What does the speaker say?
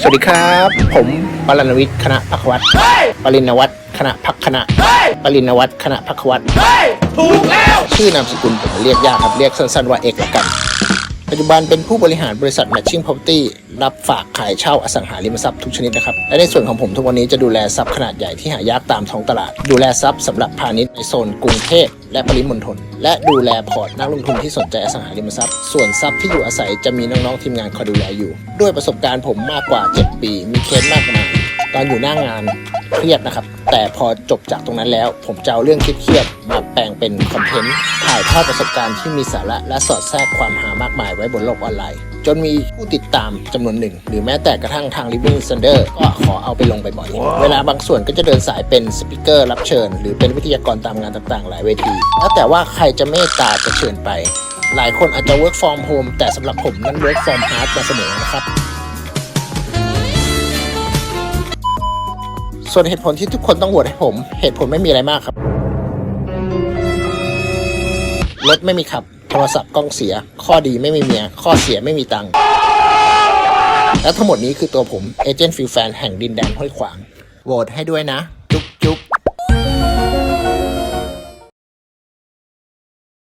สวัสดีครับ ผมปริณวิทย์คณะพักวัตรปริณวัฒน์คณะพักคณะปริณวัฒน์คณะพักวัตรถูกแล้ว ชื่อนามสกุลผมเรียกยากครับ เรียกสั้นๆว่าเอกละกัน ปัจจุบันเป็นผู้บริหารบริษัท Matching Property รับฝากขายเช่าอสังหาริมทรัพย์ทุกชนิดนะครับ และในส่วนของผมทุกวันนี้จะดูแลทรัพย์ขนาดใหญ่ที่หายากตามท้องตลาด ดูแลทรัพย์สำหรับพาณิชย์ในโซนกรุงเทพ และปริมณฑลและดูแลพอร์ตนักลงทุนที่สนใจอสังหาริมทรัพย์ ส่วนทรัพย์ที่อยู่อาศัยจะมีน้องๆทีมงานคอยดูแลอยู่ ด้วยประสบการณ์ผมมากกว่า 7 ปี มีเคสมากมายตอนอยู่หน้างาน เครียดนะครับ แต่พอจบจากตรงนั้นแล้ว ผมจะเอาเรื่องเครียดๆมาแปลงเป็นคอนเทนต์ถ่ายทอดประสบการณ์ที่มีสาระและสอดแทรกความหามากมายไว้บนโลกออนไลน์ จนมีผู้ติดตามจำนวนหนึ่ง หรือแม้แต่กระทั่งทาง Living Thunder ก็ขอเอาไปลงบ่อยๆ เวลาบางส่วนก็จะเดินสายเป็นสปิเกอร์รับเชิญ หรือเป็นวิทยากรตามงานต่างๆ หลายเวที แล้วแต่ว่าใครจะเมตตาจะเชิญไป หลายคนอาจจะ work from home แต่สำหรับผมนั้น work from hard มาเสมอนะครับ ส่วนเหตุผลที่ทุกคนต้องโหวตให้ผม เหตุผลไม่มีอะไรมากครับรถไม่มีขับ โทรศัพท์กล้องเสีย ข้อดีไม่มีเมีย ข้อเสียไม่มีตังค์และทั้งหมดนี้คือตัวผม เอเจนต์ฟิลแฟนแห่งดินแดนห้วยขวาง โหวตให้ด้วยนะ จุ๊บจุ๊บ